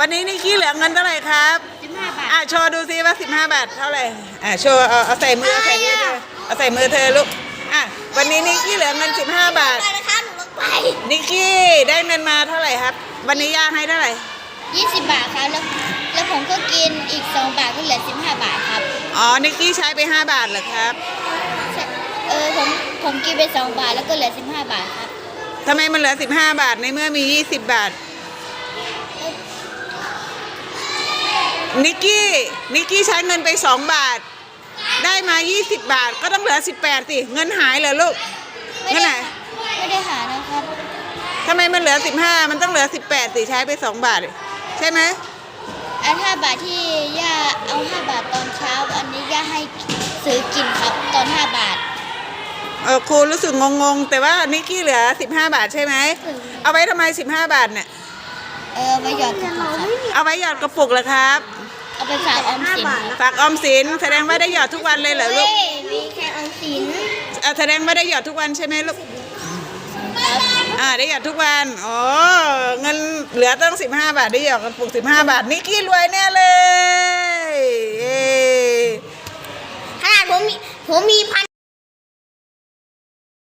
วันนี้นิกกี้เหลือเงินเท่าไหร่ครับสิบห้าบาทอะโชว์ดูซิว่า15บาทเท่าไหร่อะโชว์เอาเอาใส่มือเอาใส่มือเธอเอาใส่มือเธอลูกอะวันนี้นิกกี้เหลือเงิน15บาท ไปนะคะหนูลงไปนิกกี้ได้เงินมาเท่าไหร่ครับ วันนี้ย่าให้เท่าไหร่ ยี่สิบบาทครับแล้วแล้วผมก็กินอีกสองบาทก็เหลือสิบห้าบาทครับอ๋อนิกกี้ใช้ไป5บาทเหรอครับใช่เออผมผมกินไปสองบาทแล้วก็เหลือสิบห้าบาทครับทำไมมันเหลือ15บาทในเมื่อมี20บาท นิกกี้ นิกกี้ใช้เงินไป 2 บาท ได้มา 20 บาท ก็ต้องเหลือ 18สิเงินหายเหรอลูกไม่เงินไหนได้ไม่ได้หานะครับทำไมมันเหลือ 15 มันต้องเหลือ 18สิใช้ไป 2 บาท ใช่ไหมอันห้าบาทที่ย่าเอาห้าบาทตอนเช้า อันนี้ย่าให้ซื้อกินครับตอนห้าบาทเออครูรู้สึกงงๆ แต่ว่านิกกี้เหลือ 15 บาทใช่ไหม เอาไว้ทำไม 15 บาทเนี่ย เออไปหยอดกระปุกครับเอาไว้หยอดกระปุกเหรอครับ เอาไปฝากออมสินฝากออมสินแสดงว่าได้หยอดทุกวันเลยเหรอลูกมีแค่ออมสินอะแสดงว่าได้หยอดทุกวันใช่ไหมลูกอ่าได้หยอดทุกวันโอ้เงินเหลือตั้งสิบห้าบาทได้หยอดกันปลูกสิบห้าบาทนี่กี้รวยแน่เลยขนาดผมมีผมมีพัน